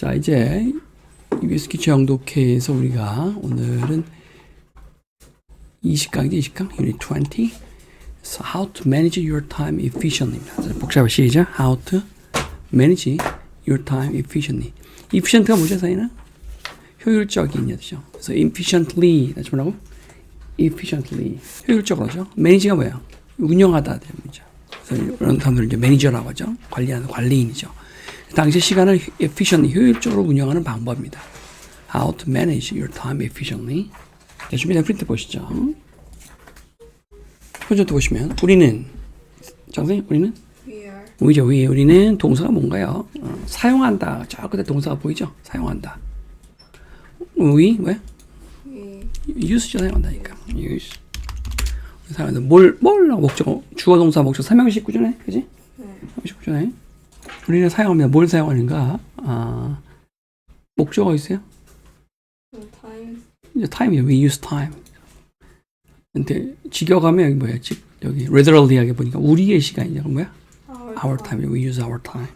자, 이제 기초 영독회에서 우리가 오늘은 20강이죠, 20강, Unit 20. So how to manage your time efficiently입니다. 자, 복잡한 시작. How to manage your time efficiently. efficient가 뭐죠, 사이는? 효율적인 뜻이죠. 그래서 efficiently, 다시 뭐라고? efficiently. 효율적으로죠. manage가 뭐예요? 운영하다 되는죠. 그래서 이런 사람들을 이제 매니저라고 하죠. 관리하는 관리인이죠. 당시 시간을 efficiently, 효율적으로 운영하는 방법입니다. How to manage your time efficiently. 자, 준비된 프린트 보시죠. 프로젝트 보시면 우리는 장선생님 우리는 We are 우리죠 위 우리는 동사가 뭔가요? 어, 사용한다. 저 끝에 동사가 보이죠? 사용한다. we 왜? we use죠 사용한다니까. use. 사용한다. 뭘, 뭘 목적 주어 동사 목적 삼형식 구조네, 그지? 네. 삼형식 구조네. 우리는 사용합니다. 뭘 사용하는가? 아 목적어 있어요? time 이제 time이요. We use time. 근데 직역하면 여기 뭐야? 직 여기 literally 하게 보니까 우리의 시간이냐 뭐야? our, Our time. We use our time.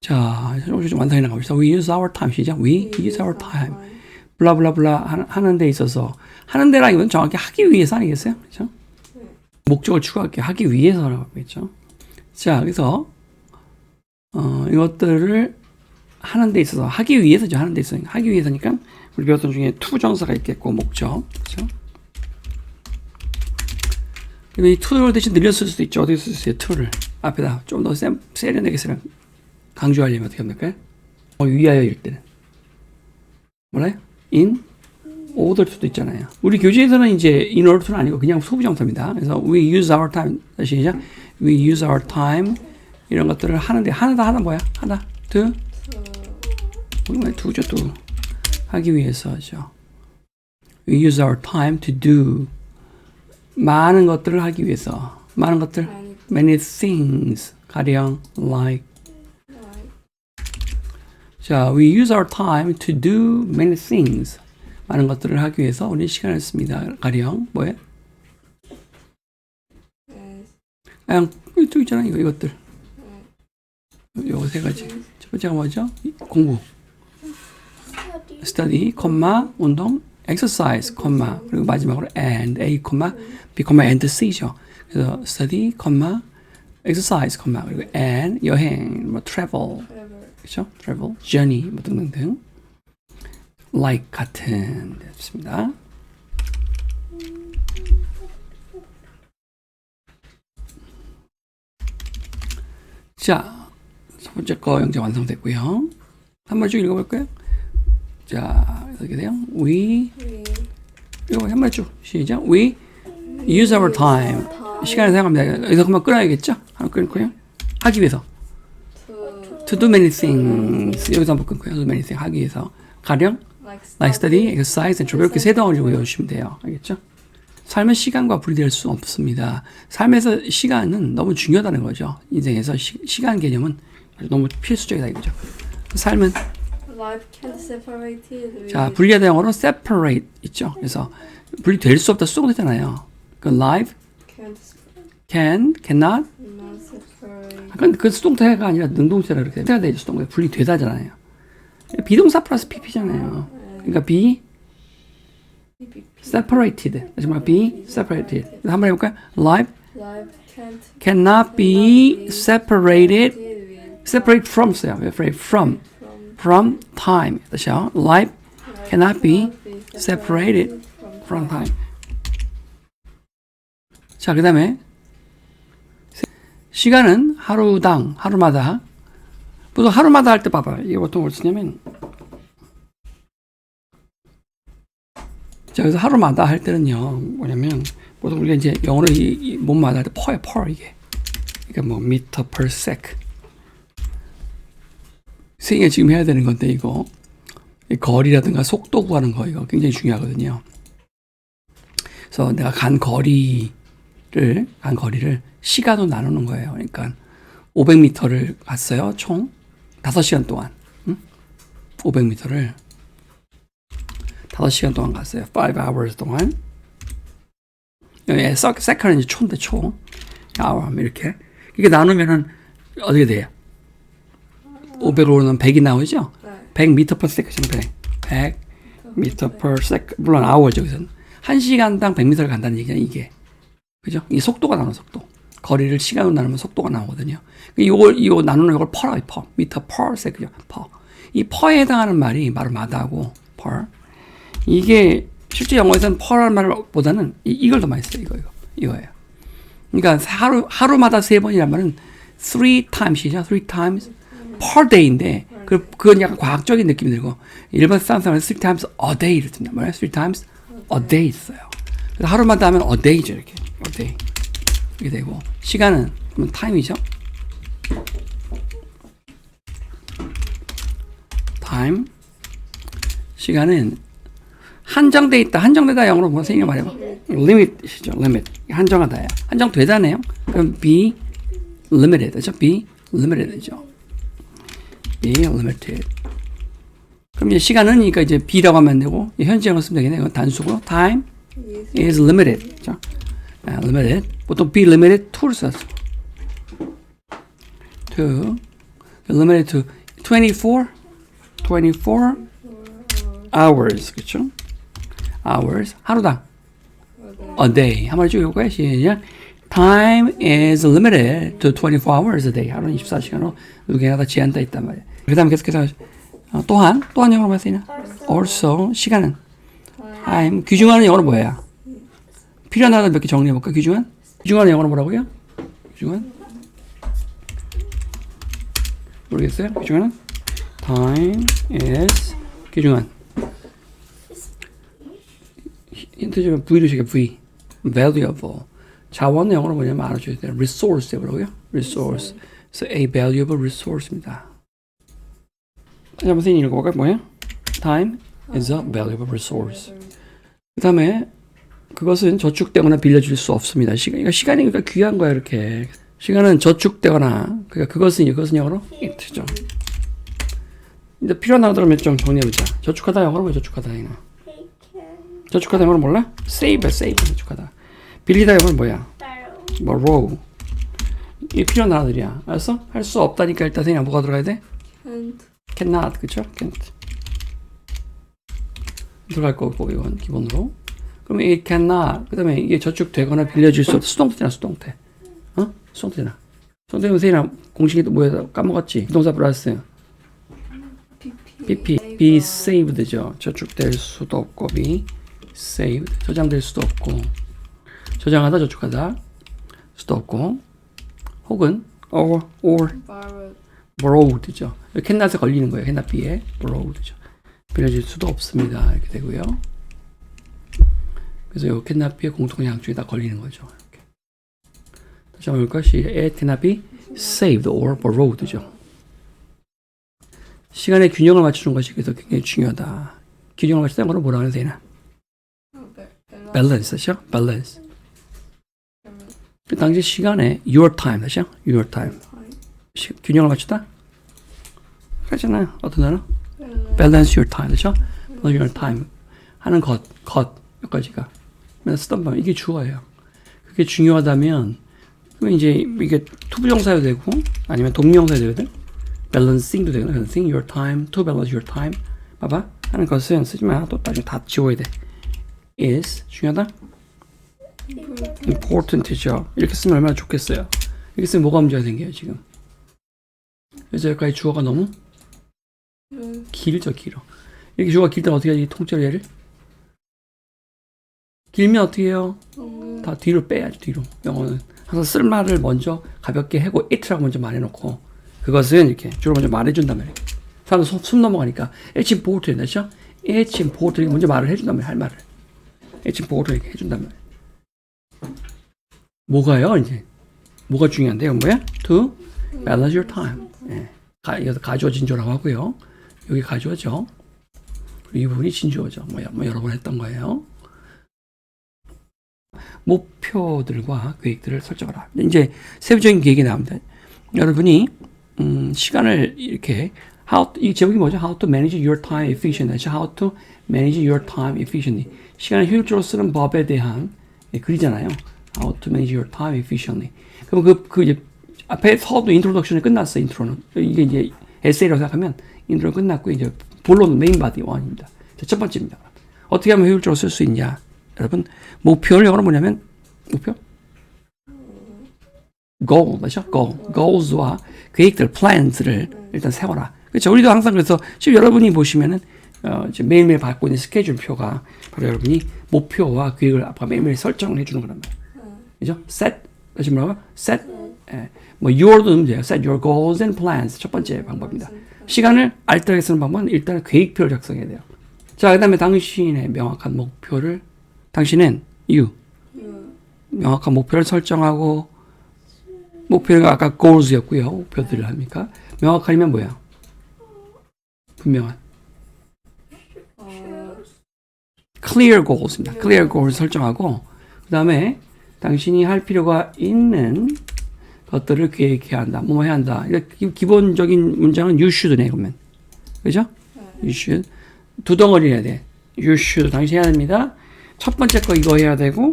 자, 좀 완성해 나가봅시다. We use our time. 시작. We use our time. 블라블라블라 하는- 데 있어서 하는 데라기보다는 정확히 하기 위해서 아니겠어요? 그렇죠? 목적을 추구하기 하기 위해서라고 하겠죠. 자, 그래서 어, 이것들을 하는 데 있어서 하기 위해서죠. 하는 데 있어서 하기 위해서니까 우리 배웠던 중에 to 정사가 있겠고 목적 그렇죠? 근데 이 to를 대신 늘렸을 수도 있죠. 어떻게 쓸 수 있어요? to를 앞에다 좀 더 세련되게 쓰는 강조하려면 어떻게 될까요? 어, 위하여일 때는 뭐라요? in order to도 있잖아요. 우리 교재에서는 이제 in order to는 아니고 그냥 소부정사입니다. 그래서 we use our time 다시 시작. we use our time 이런 것들을 하는데 하나다 하나 뭐야? 하나 to 우리 말 do죠 to 하기 위해서죠. we use our time to do 많은 것들을 하기 위해서 많은 것들 many things 가령 like 자, we use our time to do many things. 많은 것들을 하기 위해서 우리 시간을 씁니다. 가령 뭐예요? as 그냥 또 있잖아 이거 이것들. 요거 세 가지. 첫 번째가 뭐죠? 공부. study, 콤마, 운동, exercise, 콤마, 그리고 마지막으로 and, a, 콤마, b, 콤마, and, c죠. 그래서 study, 콤마, exercise, 콤마, 그리고 and, 여행, 뭐 travel, 그렇죠? travel, journey 뭐 등등등 like 같은 됐습니다. 자, 첫 번째 거 영재 완성됐고요. 한 번 쭉 읽어볼까요? 자, 어떻게 돼요? We 이거 한번 쭉 시작. We use our time. 시간을 사용합니다. 여기서 그만 끊어야겠죠? 한번 끊고요. 하기 위해서. To do many things. 여기서 한번 끊고요. To do many things. 하기 위해서. 가령 like study, exercise, and travel 이렇게 세 덩어리로 외우시면 돼요. 알겠죠? 삶은 시간과 분리될 수 없습니다. 삶에서 시간은 너무 중요하다는 거죠. 인생에서 시, 간 개념은 너무 필수적이다 이거죠. 삶은 자 분리하다 영어로 separate 있죠. 그래서 분리될 수 없다 수동태잖아요. 그 life can, cannot 그건 그 수동태가 아니라 능동태라 그렇게 해야 되죠. 수동태 분리되다잖아요. 비동사 플러스 pp잖아요. 그러니까 be separated. 말해 be separated. 한번 해볼까요? Life cannot be separated. Separate from 써요. Separate from from time. 다시요. Life cannot be separated from time. 자, 그 다음에 시간은 하루당 하루마다 보통 하루마다 할 때 봐봐. 이게 보통 뭘 쓰냐면 자, 그래서 하루마다 할 때는요. 뭐냐면 보통 우리가 이제 영어로 이, 이 몸마다 할 때 퍼야 퍼 이게. 그러니까 뭐 미터 per sec. 세계 지금 해야 되는 건데 이거 이 거리라든가 속도 구하는 거 이거 굉장히 중요하거든요. 그래서 내가 간 거리를 간 거리를 시간으로 나누는 거예요. 그러니까 500m를 갔어요. 총 5시간 동안. 응? 500m를 5시간 동안 갔어요. 5 hours 동안. 여기 세컨은 이제 초인데 초. hour 이렇게. 이게 나누면은 어떻게 돼요? 500을 오르면 100이 나오죠? 네. 100m per second 100. 100m per second. 물론 hour죠, 여기서는. 1시간당 100m를 간다는 얘기야, 이게. 그죠? 이 속도가 나오는 속도. 거리를 시간으로 나누면 속도가 나오거든요. 이걸, 이거 나누는 이걸 per라고 해, per. meter per second, per. 이 per에 해당하는 말이 바로 마다고, per. 이게 실제 영어에서는 per라는 말보다는 이- 이걸 더 많이 써요, 이거, 이거. 이거예요. 그러니까 하루, 하루마다 세 번이란 말은 three times이죠. three times per day인데, 그, 그건 약간 과학적인 느낌이 들고, 일반 사람은 three times a day를 씁니다. 뭐예요? three times a day 써요. 하루마다 하면 a day죠, 이렇게. a day. 이렇게 되고, 시간은, 그러면 time이죠. time. 시간은 한정돼 있다. 한정되다 영어로 뭐 생각 말해봐. limit이죠. limit. 한정하다야. 한정되다네요. 그럼 be limited죠. be limited죠. be limited. 그럼 이제 시간은 그러니까 이제 be라고 하면 안 되고 이 현재 영어 쓰면 되겠네요. 단수고 time Is is limited. 그죠? 아, limited. 보통 be limited to를 썼어. to limited to 24 24 hours. 그렇죠? hours 하루당 a day. 한 마디 쭉 읽을까요? 시작. Time is limited to 24 hours a day. 하루는 24시간으로 누구나 다 제한돼 있단 말이에요. 그 다음에 계속해서 어, 또한 또한 영어로 뭐쓰냐 also 시간은 time 귀중하는 영어로 뭐야? 필요한 단어 몇개 정리해 볼까? 귀중한? 귀중한 영어로 뭐라고요? 귀중한? 모르겠어요? 귀중한? time is 귀중한. 힌트 주면 V로 시작 V. valuable. 자원은 영어로 뭐냐면 알아줘야 돼요. resource 뭐라고요? resource. 그래서 a valuable resource입니다. 다시 한번 선생님 읽어볼까요? 뭐야? time is a valuable resource. 그 다음에 그것은 저축되거나 빌려줄 수 없습니다. 시간, 그러니까 시간이 그러니까 귀한 거야 이렇게. 시간은 저축되거나 그러니까 그것은 그것은 영어로 it죠. 이제 필요한 단어들 몇점 정리해보자. 저축하다 영어로 왜 저축하다 이나. 저축하다 영어로 몰라? save, save 저축하다. 빌리다 영어로 뭐야? borrow. 이게 필요한 단어들이야. 알았어? 할 수 없다니까 일단 생각 뭐가 들어가야 돼? can't cannot 그쵸? can't 들어갈 거고 이건 기본으로 그러면 이 cannot 그 다음에 이게 저축되거나 빌려줄 수 없다 수동태잖아 수동태 어? 수동태잖아 수동태는 세이나 공식이 또 뭐야 까먹었지 부동사 플러스 BP be saved죠 저축될 수도 없고 be saved 저장될 수도 없고 저장하다 저축하다 수도 없고 혹은 or or borrowed borrowed죠. 캔낫에 걸리는 거예요. 캔낫 B에 borrowed죠. 빌려줄 수도 없습니다. 이렇게 되고요. 그래서 요 캔낫 B의 공통 양쪽에 다 걸리는 거죠. 이렇게. 다시 한번 볼까요? 시 at cannot saved or borrowed죠. 시간의 균형을 맞추는 것이 그래서 굉장히 중요하다. 균형을 맞추다 거는 뭐라고 해야 되나? oh, ba- balance balance죠. balance. 그 당시 시간에 your time, 다시요. your time. 시- 균형을 맞추다? 그렇잖아요. 어떤 단어? balance your time, 그렇죠? balance your time 하는 것, 것, 몇 가지가. 쓰던 말, 이게 주어예요. 그게 중요하다면, 그럼 이제 이게 투부정사도 되고, 아니면 동명사도 되거든? balancing도 되거든? balancing your time, to balance your time. 봐봐. 하는 것은 쓰지 마. 또 나중에 다 지워야 돼. is, 중요하다? important죠. 이렇게 쓰면 얼마나 좋겠어요. 이렇게 쓰면 뭐가 문제가 생겨요, 지금. 그래서 여기까지 주어가 너무 음, 길죠, 길어. 이렇게 주어가 길다 어떻게 하지? 통째로 얘를? 길면 어떻게 해요? 음, 다 뒤로 빼야지, 뒤로. 영어는. 항상 쓸 말을 먼저 가볍게 하고 it라고 먼저 말해놓고 그것은 이렇게 주로 먼저 말해준단 말이에요. 사람들 숨, 숨 넘어가니까 it's important, 그렇죠? it's important 먼저 말을 해준단 말이에요, 할 말을. it's important 해준단 말이에요. 뭐가요, 이제? 뭐가 중요한데요? 뭐야? to balance your time. 예. 가, 이것도 가주어 진조라고 하고요. 여기 가주어죠. 이 부분이 진주어죠. 뭐, 뭐 여러 번 했던 거예요. 목표들과 계획들을 설정하라. 이제 세부적인 계획이 나옵니다. 여러분이 음, 시간을 이렇게 how 이 제목이 뭐죠? How to manage your time efficiently. How to manage your time efficiently. 시간을 효율적으로 쓰는 법에 대한 예, 글이잖아요. How to manage your time efficiently. 그럼 그, 그 이제 앞에 서도 인트로덕션이 끝났어. 인트로는 이게 이제 에세이라고 생각하면 인트로 끝났고 이제 본론 메인 바디 원입니다. 자, 첫 번째입니다. 어떻게 하면 효율적으로 쓸 수 있냐? 여러분 목표를 영어로 뭐냐면 목표 goal 맞죠? goal goals와 계획들 plans를 일단 세워라. 그렇죠? 우리도 항상 그래서 지금 여러분이 보시면은 어, 지금 매일매일 받고 있는 스케줄표가 바로 여러분이 목표와 계획을 아까 매일매일 설정을 해주는 거란 말이에요. 그죠? set 다시 뭐라고? set 예. 뭐 your도 넣으면 돼요. set your goals and plans 첫 번째 방법입니다. 시간을 알뜰하게 쓰는 방법은 일단 계획표를 작성해야 돼요. 자, 그 다음에 당신의 명확한 목표를 당신은 you 유. 명확한 목표를 설정하고 목표가 아까 goals였고요. 목표들을 합니까? 명확하면 뭐야? 분명한 어. clear goals입니다. clear goals 설정하고 그 다음에 당신이 할 필요가 있는 것들을 계획해야 한다. 뭐 해야 한다. 기본적인 문장은 you should네 그러면 그죠? you should 두 덩어리 해야 돼. you should 당신 해야 됩니다. 첫 번째 거 이거 해야 되고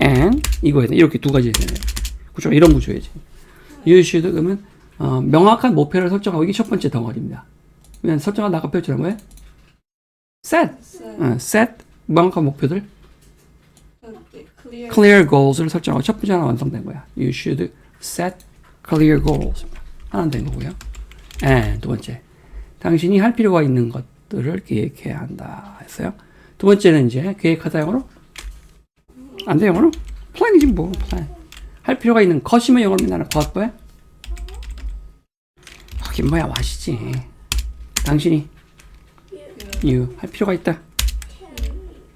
and 이거 해야 돼. 이렇게 두 가지 해야 돼요. 그죠? 이런 구조야지. you should 그러면 어, 명확한 목표를 설정하고 이게 첫 번째 덩어리입니다. 그냥 설정한 아까 표현처럼 뭐예요? set 셋. 어, set 명확한 목표들 클리어. clear goals를 설정하고 첫 번째 하나 완성된 거야. You should set clear goals. 하나 된 거고요. and 두 번째 당신이 할 필요가 있는 것들을 계획해야 한다 했어요. 두 번째는 이제 계획하다 영어로 안 돼 영어로 plan이지 뭐 plan 할 필요가 있는 것이면 영어로 맨날 것 뭐야? 하긴 뭐야 와시지. 당신이 you 할 필요가 있다.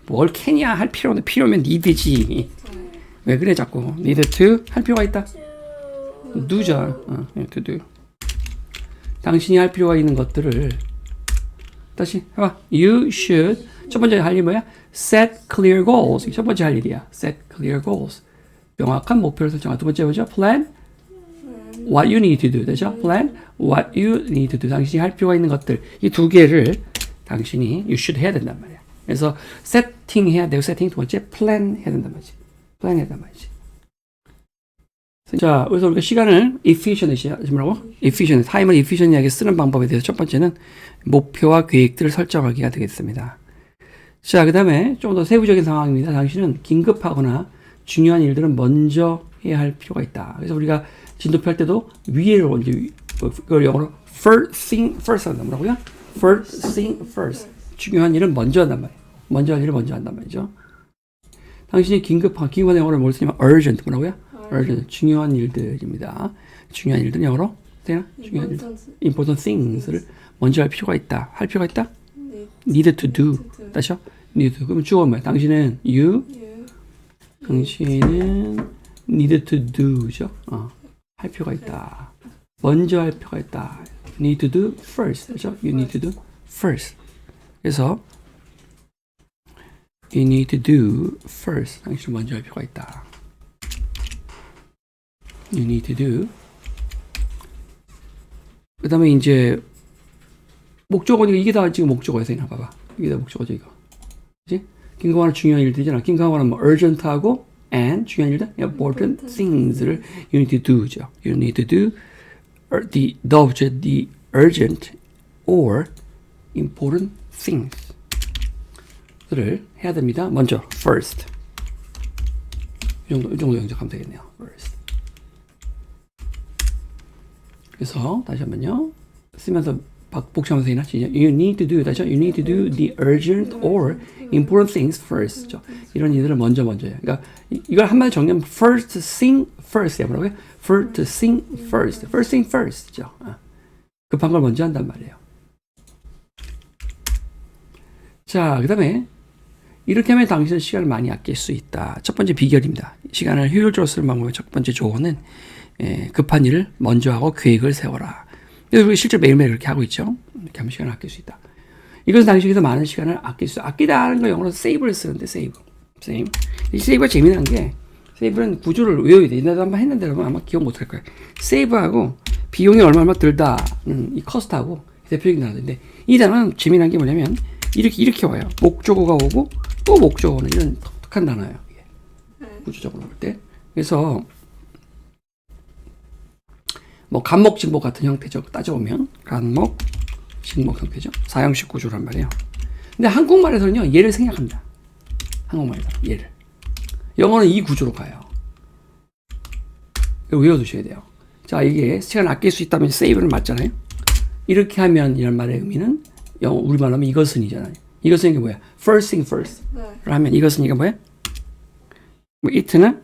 뭘 캐냐 할 필요는 필요면 니드지. 왜 그래 자꾸 need to 할 필요가 있다. do자. 어, to do. 당신이 할 필요가 있는 것들을 다시 해봐. You should 첫 번째 할 일이 뭐야? Set clear goals. 첫 번째 할 일이야. Set clear goals. 명확한 목표를 설정하. 두 번째 뭐죠? Plan what you need to do. 되죠? Plan what you need to do. 당신이 할 필요가 있는 것들. 이 두 개를 당신이 you should 해야 된단 말이야. 그래서 세팅 해야 되고 세팅 두 번째 플랜 해야 된단 말이지. 플랜 해야 된단 말이지. 자, 그래서 우리가 시간을 efficiently 뭐라고? efficient, 타임을 efficient하게 쓰는 방법에 대해서 첫 번째는 목표와 계획들을 설정하기가 되겠습니다. 자, 그 다음에 좀 더 세부적인 상황입니다. 당신은 긴급하거나 중요한 일들은 먼저 해야 할 필요가 있다. 그래서 우리가 진도표 할 때도 위에를 먼저, 그걸 영어로 first thing first 한단 뭐라고요? first thing first. 중요한 일은 먼저 한단 말이에요. 먼저 할 일을 먼저 한단 말이죠. 당신이 긴급한, 긴급한 영어를 뭘 쓰냐면 urgent 뭐라고요? urgent. 중요한 일들입니다. 중요한 일들은 영어로? 중요한 일들. important things를 먼저 할 필요가 있다. 할 필요가 있다? need to do. 다시요? need to. 그러면 주어는 뭐야? 당신은 you, 유. 당신은 need to do죠. 어, 할 필요가 있다. 먼저 할 필요가 있다. need to do first. 그렇죠? You need to do first. 그래서 you need to do first. 당신은 먼저 할 필요가 있다. You need to do. 그 다음에 이제 목적어니까 이게 다 지금 목적어야 생각 봐봐. 이게 다 목적어죠 이거. 그지? 긴급한 중요한 일들이잖아. 긴급한 뭐 urgent하고 and 중요한 일들 important things를 you need to do죠. You need to do the the the urgent or important things를 해야 됩니다. 먼저 first 이 정도 이 정도 영작하면 되겠네요. first 그래서 다시 한번요. 쓰면서 박- 복잡하면서 이나 you need to do 다시 you need to do the urgent or important things first. 죠 이런 일들을 먼저 먼저 해요. 그러니까 이- 이걸 한마디 정리하면 first thing first야 뭐라고요? first thing first. first thing first죠. 어. 급한 걸 먼저 한단 말이에요. 자, 그 다음에 이렇게 하면 당신은 시간을 많이 아낄 수 있다. 첫 번째 비결입니다. 시간을 효율적으로 쓰는 방법의 첫 번째 조언은 예, 급한 일을 먼저 하고 계획을 세워라. 그래서 우리 실제 매일매일 그렇게 하고 있죠. 이렇게 하면 시간을 아낄 수 있다. 이것은 당신에게서 많은 시간을 아낄 수, 아끼다는 거 영어로 save를 쓰는데 save, save. 이 save가 재미난 게 save는 구조를 외워야 돼. 나도 한번 했는데 여러분 아마 기억 못 할 거예요. save하고 비용이 얼마나 들다는 이 cost하고 대표적인 단어인데 이 단어는 재미난 게 뭐냐면 이렇게 이렇게 와요. 목적어가 오고 또 목적어는 이런 독특한 단어예요. 이게. 구조적으로 볼 때. 그래서 뭐 간목 직목 같은 형태죠. 따져보면 간목 직목 형태죠. 사형식 구조란 말이에요. 근데 한국말에서는요 얘를 생략합니다. 한국말에서 얘를. 영어는 이 구조로 가요. 외워두셔야 돼요. 자 이게 시간 아낄 수 있다면 세이브는 맞잖아요. 이렇게 하면 이런 말의 의미는 영어 우리말로 하면 이것은이잖아요. 이것은 이게 뭐야? First thing first. 네. 를 하면 이것은 이게 뭐야? 뭐 it는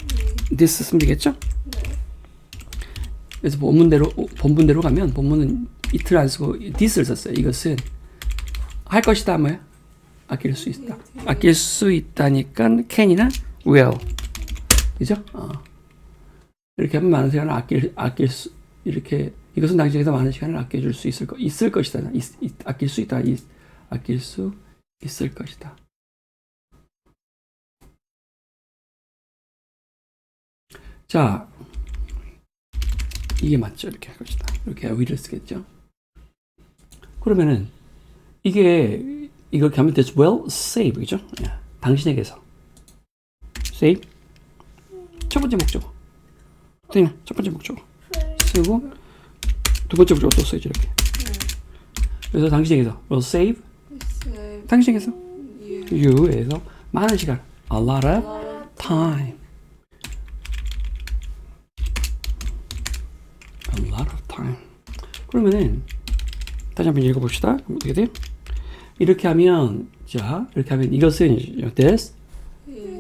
this 쓰면 되겠죠? 그래서 본문대로 본문대로 가면 본문은 it를 안 쓰고 this를 썼어요. 이것은 할 것이다 뭐야? 아낄 수 있다. 아낄 수 있다니까 can이나 will. 그죠? 어. 이렇게 하면 많은 시간을 아낄 아낄 수 이렇게 이것은 당신에게서 많은 시간을 아껴줄 수 있을 거 있을 것이다. 있, 있, 아낄 수 있다. 있, 아낄 수 있을 것이다. 자, 이게 맞죠? 이렇게 할 것이다. 이렇게 위를 쓰겠죠? 그러면은 이게 이걸 하면 this will save 그죠? 예, 당신에게서 save 첫 번째 목적어. 그냥 첫 번째 목적어 쓰고 두 번째 목적어 또 써야지 이렇게. 그래서 당신에게서 will save 당신에게서 you. you에서 많은 시간 a lot of time. A of time. 그러면은 다시 한번 읽어봅시다. 어떻게 돼요? 이렇게 하면 자 이렇게 하면 이것은 this.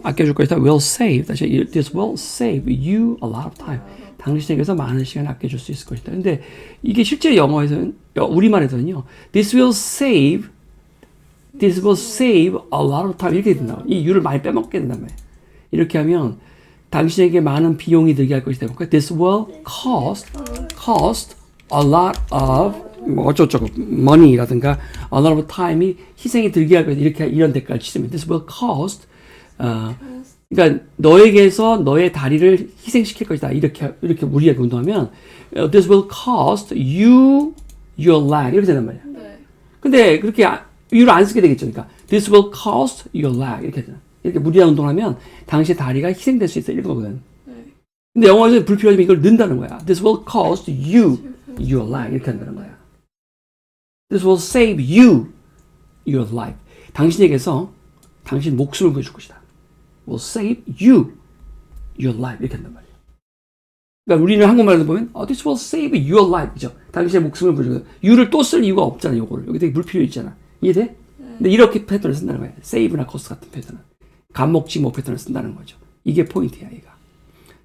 아껴줄 것이다. will save 다시 이- this will save you a lot of time. 당신에게서 많은 시간을 아껴줄 수 있을 것이다. 근데 이게 실제 영어에서는 어, 우리말에서는요. this will save this will save a lot of time 이렇게 된다. 이 you를 많이 빼먹게 말이에요. 이렇게 하면 당신에게 많은 비용이 들게 할 것이다. 그러니까 this will cost cost a lot of 뭐 어쩌고저쩌고 money라든가 a lot of time이 희생이 들게 할 것이다. 이렇게 이런 대가를 치면 this will cost 어, 그러니까 너에게서 너의 다리를 희생시킬 것이다. 이렇게 이렇게 무리하게 운동하면 어, this will cost you your leg 이렇게 된단 말이야. 네. 근데 그렇게 아- 유를 안 쓰게 되겠죠. 그러니까 this will cost your leg 이렇게 되잖아. 이렇게 무리한 운동하면 당신의 다리가 희생될 수 있어 이런 거거든. 네. 근데 영어에서 불필요하지만 이걸 넣는다는 거야. This will cost you your life 이렇게 한다는 거야. This will save you your life. 당신에게서 당신 목숨을 구해줄 것이다. Will save you your life 이렇게 한단 말이야. 그러니까 우리는 한국말로 보면 어, This will save your life 그죠? 당신의 목숨을 구해줄 거다. you를 또 쓸 이유가 없잖아. 요거를 여기 되게 불필요 있잖아. 이해돼? 근데 이렇게 패턴을 쓴다는 거야. save나 cost 같은 패턴은 감목지목 패턴을 쓴다는 거죠. 이게 포인트야, 얘가.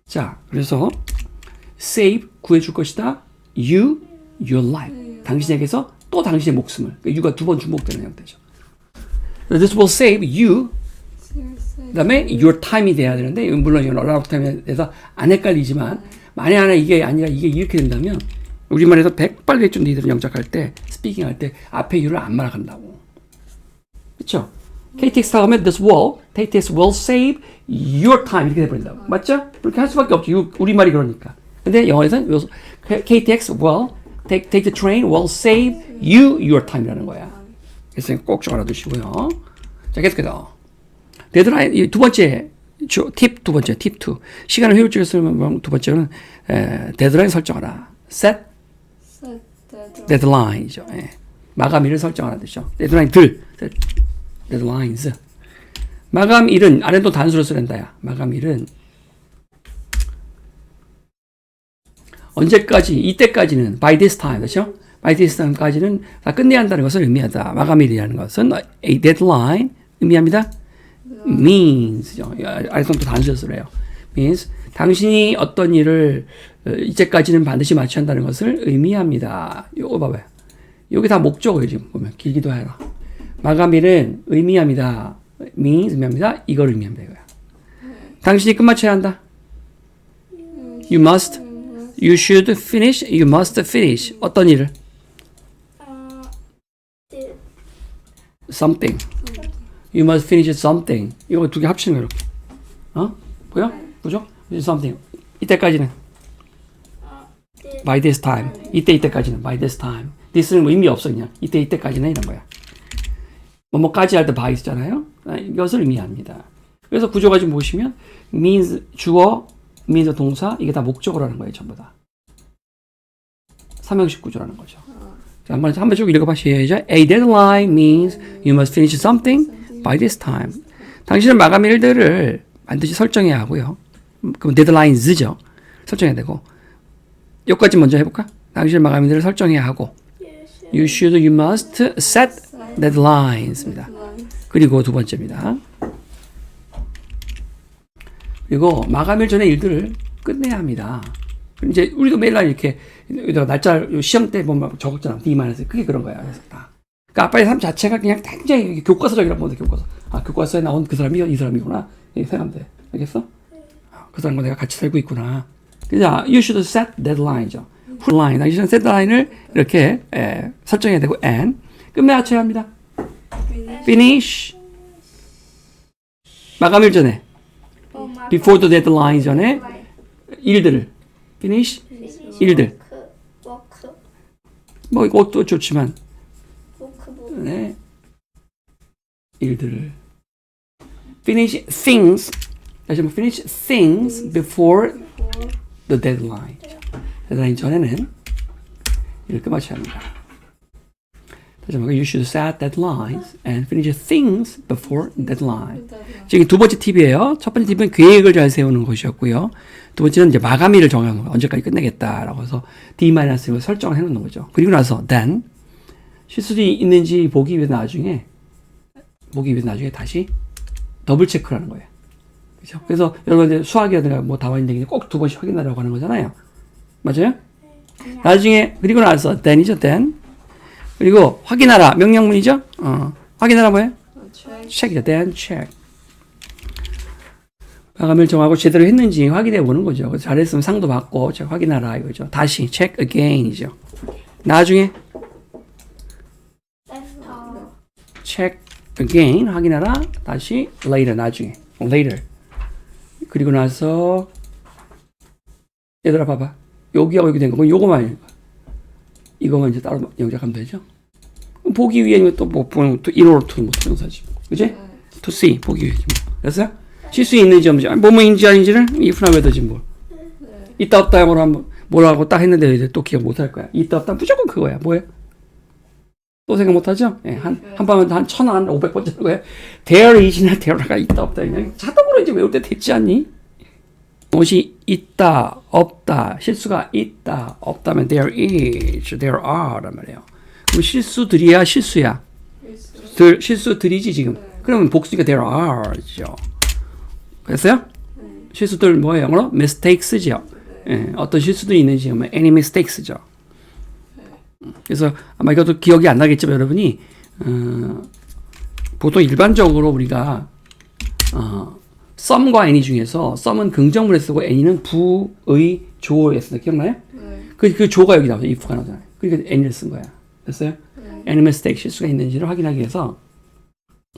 자, 그래서 save 구해줄 것이다. you your life. 당신에게서 또 당신의 목숨을. 그러니까 you가 두 번 중복되는 형태죠. This will save you. 그다음에 your time이 돼야 되는데 물론 이건 all of time에 대해서 안 헷갈리지만 만에 하나 이게 아니라 이게 이렇게 된다면 우리말에서 백발백중 니들은 영작할 때 스피킹 할 때 앞에 you를 안 말아간다고. 그렇죠? KTX 타면 this will, KTX will save your time 이렇게 돼버린다고. 맞죠? 그렇게 할 수밖에 없죠. 유- 우리말이 그러니까. 근데 영어에서는 KTX will take, take the train will save you your time이라는 거야. 그래서 꼭좀 알아두시고요. 자, 계속해서. 데드라인, 이두 번째, 팁 두 번째, 팁 2. 시간을 효율적으로 쓰면 두 번째는, 에, 데드라인 설정하라. set Set deadline. 데드라인이죠. 예. 마감일을 설정하는 뜻이죠. 데드라인 들, 데드라인스. 마감일은, 안에도 단수로 쓰는다야. 마감일은, 언제까지, 이때까지는, by this time, 그렇죠? by this time까지는 다 끝내야 한다는 것을 의미하다. 마감일이라는 것은 a deadline, 의미합니다. means죠. 단수로 쓰래요. means 당신이 어떤 일을 어, 이제까지는 반드시 마쳐야 한다는 것을 의미합니다. 요거 봐봐요. 여기 다 목적어예요 지금 보면 길기도 해라. 마감일은 의미합니다. means 의미합니다. 이걸 의미합니다 이거야. 당신이 끝마쳐야 한다. You must, you should finish, you must finish 어떤 일을? Uh, something. You must finish something. 이거 두 개 합치는 거야, 이렇게. 어? 보여? 보죠? something. 이때까지는. by this time. 이때 이때까지는 by this time. this는 뭐 의미 없어 그냥. 이때 이때까지는 이런 거야. 뭐뭐까지 할때 by 있잖아요. 아, 이것을 의미합니다. 그래서 구조가 지금 보시면 means 주어, means 동사 이게 다 목적어라는 거예요, 전부 다. 삼형식 구조라는 거죠. 자, 한번 한번 쭉 읽어봐 시작. A deadline means you must finish something by this time. 당신은 마감 일들을 반드시 설정해야 하고요. 음, 그럼 deadlines죠. 설정해야 되고. 여기까지 먼저 해볼까? 당신은 마감 일들을 설정해야 하고. You should, you must set deadlines입니다. 그리고 두 번째입니다. 그리고 마감일 전에 일들을 끝내야 합니다. 이제 우리도 매일 날 이렇게 여기다가 날짜 시험 때 보면 적었잖아. D-. 그게 그런 거야. 그래서 다. 그러니까 아빠의 삶 자체가 그냥 굉장히 교과서적이라고 보는데 교과서. 아 교과서에 나온 그 사람이 이 사람이구나. 이렇게 생각하면 돼. 알겠어? 아, 그 사람과 내가 같이 살고 있구나. 그냥 you should set deadline죠. deadline. 당신은 deadline을 이렇게 에, 설정해야 되고 and 끝내 맞춰야 합니다. finish 마감일 전에 Oh before the deadline 전에. 일들을 finish 일들. 뭐 이것도 좋지만. 네 일들을 finish things 다시 한번 finish things before the deadline deadline 전에는 이렇게 맞춰야 합니다. 다시 한번 you should set deadlines and finish things before deadline. 지금 두 번째 팁이에요. 첫 번째 팁은 계획을 잘 세우는 것이었고요. 두 번째는 이제 마감일을 정하는 거예요. 언제까지 끝내겠다라고 해서 D-를 설정을 해놓는 거죠. 그리고 나서 then 실수들이 있는지 보기 위해서 나중에 보기 위해서 나중에 다시 더블 체크를 하는 거예요. 그렇죠? 그래서 여러분 수학이라든가 뭐 다원인데 꼭 두 번씩 확인하라고 하는 거잖아요. 맞아요? 나중에 그리고 나서 then이죠 then 그리고 확인하라 명령문이죠. 어, 확인하라 뭐예요? check이죠. then check. 마감일 정하고 제대로 했는지 확인해 보는 거죠. 잘했으면 상도 받고 확인하라 이거죠. 다시 check again이죠. 나중에 check again 확인하라 다시 later 나중에 later 그리고 나서 얘들아 봐봐 여기하고 여기 된거 요거만 이거만 이제 따로 영작하면 되죠 그럼 보기 위해 또뭐 보는 또 in order to 뭐 동사지. 그지? to see 보기 위해 됐어요 실수 있는지 없는지. 아니, 뭐뭐인지 아닌지를 if나 whether지 뭘 있다 없다 한번 뭐라고 딱 했는데 이제 또 기억 못 할 거야. 있다 없다 무조건 그거야. 뭐야 또 생각 못 하죠? 예, 한, 한 번은 한 천, 한 오백 번째 거예요. there is나 there가 있다, 없다. 그냥 자동으로 이제 외울 때 됐지 않니? 무엇이 있다, 없다, 실수가 있다, 없다면 there is, there are 란 말이에요. 실수들이야, 실수야. 들, 실수들이지, 지금. 그러면 복수니까 there are죠. 그랬어요? 실수들 뭐예요, 영어로? mistakes죠. 예, 어떤 실수들이 있는지, 뭐 any mistakes죠. 그래서 아마 이것도 기억이 안 나겠지만 여러분이 어, 보통 일반적으로 우리가 어, 썸과 any 중에서 썸은 긍정문에 쓰고 any는 부의 조에 쓰는 기억나요? 그, 그 조가 여기 나오죠. if가 나오잖아요. 그러니까 any를 쓴 거야. 됐어요? any mistake 실수가 있는지를 확인하기 위해서.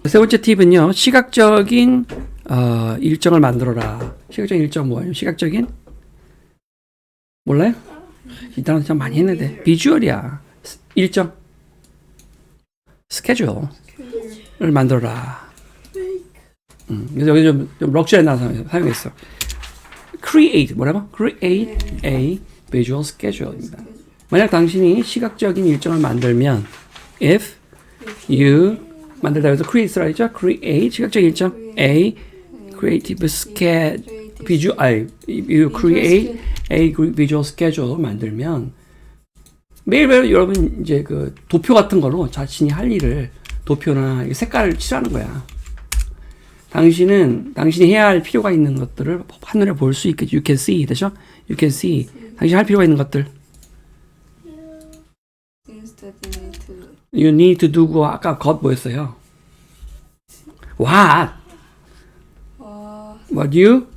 세 번째 팁은요. 시각적인 어, 일정을 만들어라. 시각적인 일정 뭐예요? 시각적인? 몰라요? 이 단어 참 많이 했는데. 비주얼이야. 일정. 스케줄을 만들어라. 음, 그래서 여기 좀, 좀 럭셔리 나서 사용했어. Create. 뭐라고? create a visual schedule입니다 만약 당신이 시각적인 일정을 만들면 if you 만들다 해서 create라 했죠? create 시각적인 일정 a creative schedule 비주 아니 you create a visual schedule 만들면 매일매일 여러분 이제 그 도표 같은 걸로 자신이 할 일을 도표나 이 색깔을 칠하는 거야. 당신은 당신이 해야 할 필요가 있는 것들을 한눈에 볼 수 있게 you can see 되죠? you can see 당신이 할 필요가 있는 것들 Things that you need to you need to do고 아까 것 뭐였어요? what 어, what you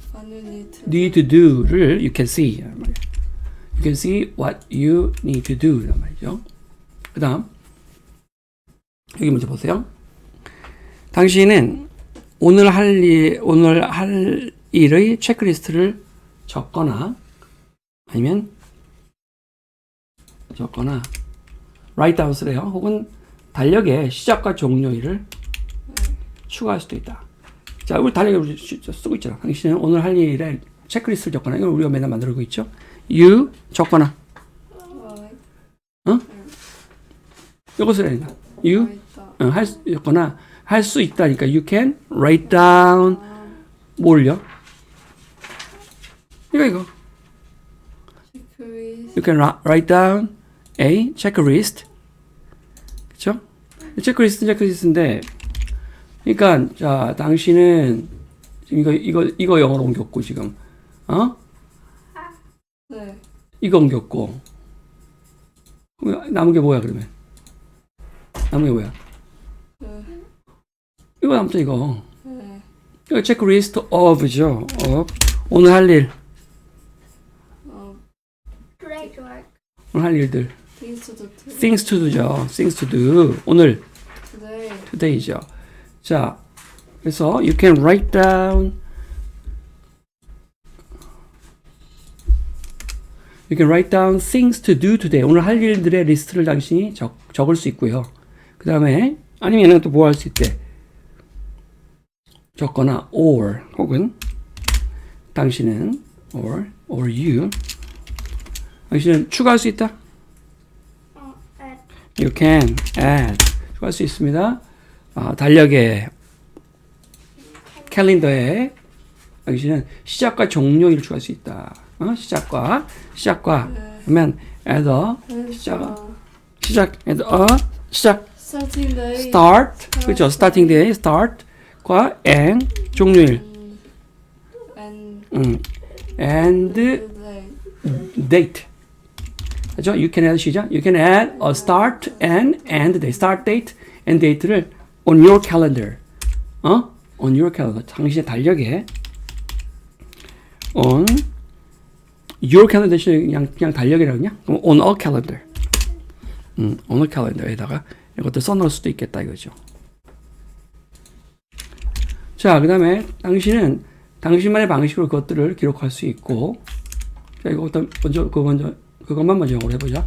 need to do를 you can see. You can see what you need to do 란 말이죠. 그 다음 여기 먼저 보세요. 당신은 오늘 할 일, 오늘 할 일의 체크리스트를 적거나 아니면 적거나 write down 쓰래요. 혹은 달력에 시작과 종료일을 추가할 수도 있다. 자, 우리 달력에 우리 쓰고 있잖아. 당신은 오늘 할 일에 체크리스트를 적거나 이걸 우리가 맨날 만들고 있죠. you 적거나 어? 이것을 해야 된다. you. 어, 할수 있거나 할 수 있다니까 you can write down 아, 뭘요? 이거 이거 you can ri- write down a checklist 그쵸? 체크리스트 체크리스트인데 그러니까 자 당신은 지금 이거 이거 이거 영어로 옮겼고 지금 어 네. 이거 옮겼고 남은 게 뭐야 그러면 남은 게 뭐야 네. 이거 남자 이거 네. 이거 체크리스트 of죠 of 오늘 할일 어, Great work. 오늘 할 일들 things to do things to do죠 things to do 오늘 today. today죠. 자, 그래서 you can write down you can write down things to do today. 오늘 할 일들의 리스트를 당신이 적, 적을 수 있고요. 그 다음에 아니면 또 뭐 할 수 있대? 적거나 or 혹은 당신은 or or you 당신은 추가할 수 있다. 어. You can add 추가할 수 있습니다. 아, 달력에 캘린더에 당신은 시작과 종료일을 추가할 수 있다. 어? 시작과 시작과 네. 그러면 add a 네. 어, 시작 add a 시작 starting day. start 그렇죠 starting day start과 and 종료일 음, and 음. and today. date 그죠? You can add 시작. You can add a start and end date. Start date and date를 on your calendar. 어? On your calendar. 당신의 달력에 on your calendar 대신에 그냥 그냥 달력이라고 그냥 그럼 on a calendar. 음, on a calendar에다가 이것도 써놓을 수도 있겠다 이거죠. 자, 그 다음에 당신은 당신만의 방식으로 그것들을 기록할 수 있고 자, 이거부터 먼저 그거 먼저 그것만 먼저 영어로 해보자.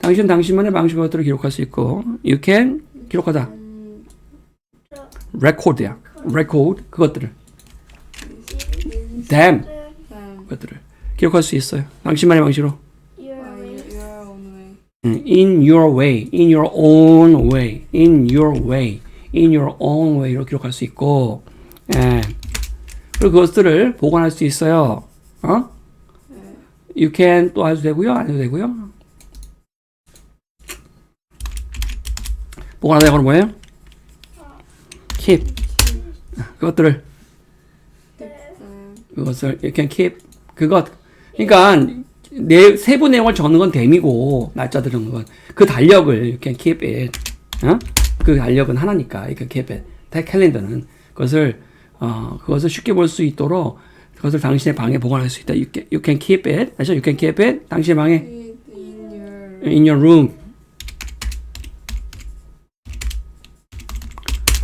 당신 당신만의 방식으로 것들을 기록할 수 있고, you can 기록하다. 음, record야. record 그것들을, them. 그것들을 기록할 수 있어요. 당신만의 방식으로. 음, in your way, in your own way, in your way, in your own way로 기록할 수 있고, 예. 그리고 그것들을 보관할 수 있어요. 어? You can 또 해도 되고요, 안 해도 되고요. 보관하다 이거는 뭐예요? keep. 그것들을. 음, 그것을 you can keep. 그것. 그러니까 내 세부 내용을 적는 건 댐이고 날짜 적는 건그 달력을 you can keep it. 어? 그 달력은 하나니까 you can keep it. 다 캘린더는. 그것을 어 그것을 쉽게 볼 수 있도록 그것을 당신의 방에 보관할 수 있다. You can, you can keep it. 아시죠? you can keep it. 당신의 방에. In your in your room.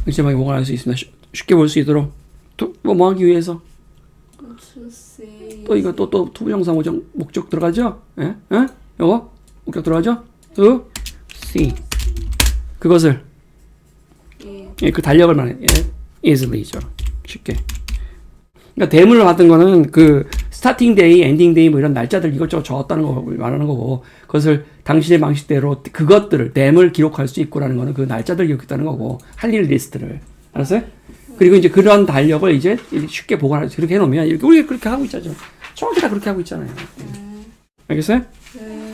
당신의 방에 보관할 수 있습니다. 쉽- 쉽게 볼 수 있도록. 또뭐 하기 위해서. 또 이거 또 또 투부정사 목적, 목적 들어가죠? 예? 예? 요거? 목적 들어가죠? to see 그것을. 이 예, 그 달력을 말해. 예, easily죠. 쉽게 그러니까 대문을 받은 거는 그 스타팅 데이, 엔딩 데이 뭐 이런 날짜들 이것저것 적었다는 거 말하는 거고 그것을 당신의 방식대로 그것들을 댐을 기록할 수 있고라는 거는 그 날짜들 기록했다는 거고 할 일 리스트를 알았어요? 그리고 이제 그런 달력을 이제 쉽게 보관할 수 그렇게 해놓으면 이렇게 우리 그렇게 하고 있잖아요. 정확히 다 그렇게 하고 있잖아요. 네. 알겠어요? 네.